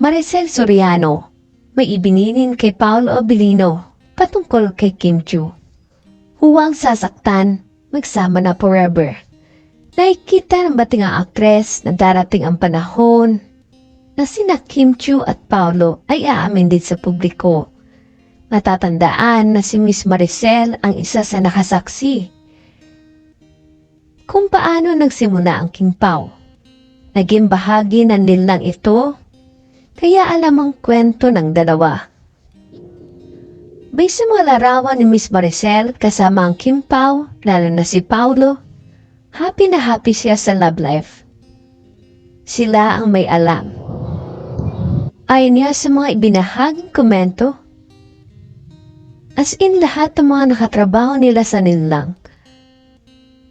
Maricel Soriano, may ibininin kay Paolo Abilino patungkol kay Kim Chu. Huwag sasaktan, magsama na forever. Nakikita ng bating aktres na darating ang panahon na sina Kim Chu at Paolo ay aamin din sa publiko. Matatandaan na si Miss Maricel ang isa sa nakasaksi. Kung paano nagsimula ang King Pao. Naging bahagi ng nilang ito, kaya alam ang kwento ng dalawa. May mga larawan ni Miss Maricel kasama ang Kim Pao, lalo na si Paulo. Happy na happy siya sa love life. Sila ang may alam. Ayon niya sa mga ibinahaging komento, as in lahat ng mga nakatrabaho nila sa nilang.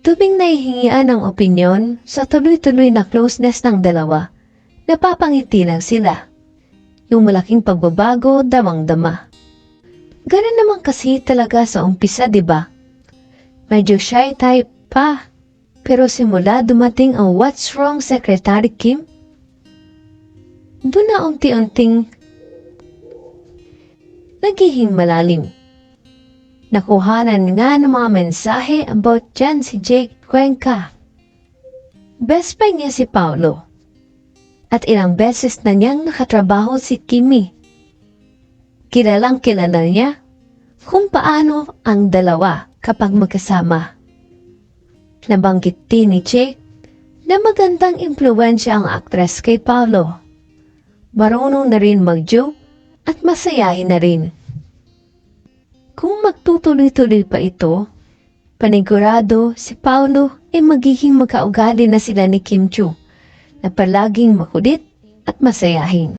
Tubing nahihingian ng opinyon sa tuloy-tuloy na closeness ng dalawa, napapangiti lang sila. Yung malaking pagbabago, damang-dama. Ganun naman kasi talaga sa umpisa, di ba? Medyo shy type pa, pero simula dumating ang What's Wrong Secretary Kim, doon na unti-unting nagiging malalim. Nakuhanan nga ng mga mensahe about dyan si Jake Cuenca. Best friend niya si Paulo. At ilang beses na niyang nakatrabaho si Kimi. Kilalang kilala niya kung paano ang dalawa kapag magkasama. Nabanggit din ni Jake na magandang impluensya ang aktres kay Paulo. Marunong na rin mag-joke at masayahin na rin. Kung magtutuloy-tuloy pa ito, panigurado si Paulo ay magiging magkaugali na sila ni Kim Chu na palaging makulit at masayahin.